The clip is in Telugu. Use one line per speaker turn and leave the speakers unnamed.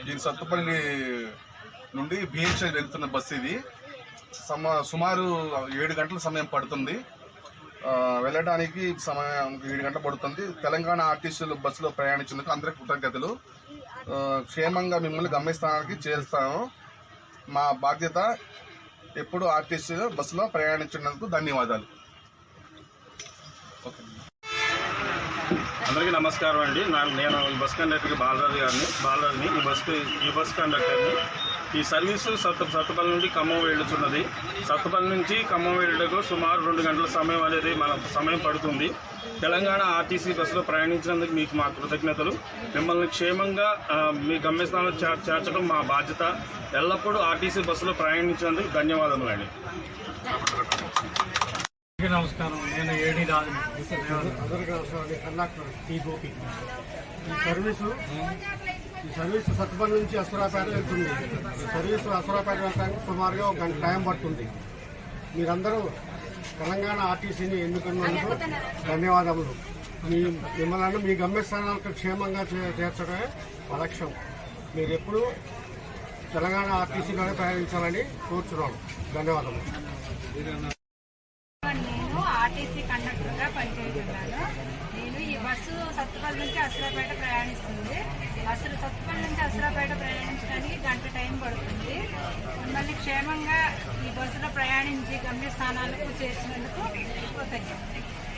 ఇది సత్తుపల్లి నుండి బిహెచ్ఐ వెళ్తున్న బస్సు ఇది. సమ సుమారు ఏడు గంటల సమయం పడుతుంది. వెళ్ళడానికి సమయం ఏడు గంటలు పడుతుంది. తెలంగాణ ఆర్టీసీలు బస్సులో ప్రయాణించినందుకు అందరికి కృతజ్ఞతలు. క్షేమంగా మిమ్మల్ని గమ్యస్థానానికి చేరుస్తాము మా బాధ్యత ఎప్పుడు ఆర్టీసీ బస్సులో ప్రయాణించినందుకు ధన్యవాదాలు. ఓకే.
అందరికీ నమస్కారం అండి. నేను ఈ బస్ కండక్టర్కి బాలరాజు గారిని బాలరాజుని ఈ బస్ ఈ బస్ కండక్టర్ని. ఈ సర్వీసు సత్త సత్తపల్లి నుండి ఖమ్మం వెళ్ళుచున్నది సత్తపల్లి నుంచి ఖమ్మం వెళ్ళటకు సుమారు రెండు గంటల సమయం అనేది మన సమయం పడుతుంది. తెలంగాణ ఆర్టీసీ బస్సులో ప్రయాణించినందుకు మీకు మా కృతజ్ఞతలు. మిమ్మల్ని క్షేమంగా మీ గమ్యస్థానం చేర్చడం మా బాధ్యత. ఎల్లప్పుడూ ఆర్టీసీ బస్సులో ప్రయాణించినందుకు ధన్యవాదములండి.
నమస్కారం. నేను ఏడి రాజు. టీ గోపి. ఈ సర్వీసు ఈ సర్వీసు సత్పల్ నుంచి అసురాపేట వెళ్తుంది. ఈ సర్వీసు అసురాపేట వెళ్ళడానికి సుమారుగా ఒక గంట టైం పడుతుంది. మీరందరూ తెలంగాణ ఆర్టీసీని ఎన్నుకున్నందుకు ధన్యవాదములు. మీ మిమ్మల్ని మీ గమ్యస్థానాలకు క్షేమంగా చే- చేర్చడమే మా లక్ష్యం. మీరు ఎప్పుడు తెలంగాణ ఆర్టీసీలోనే ప్రయాణించాలని కోరుచున్నాను ధన్యవాదములు.
ఆర్టీసీ కండక్టర్గా పనిచేస్తున్నాను. నేను ఈ బస్సు సత్తుపల్లి నుంచి అసలాపేట ప్రయాణిస్తుంది. బస్సులు సత్తుపల్లి నుంచి అసలాపేట ప్రయాణించడానికి గంట టైం పడుతుంది. మిమ్మల్ని క్షేమంగా ఈ బస్సులో ప్రయాణించి గమ్యస్థానాలకు చేసినందుకు కృతజ్ఞత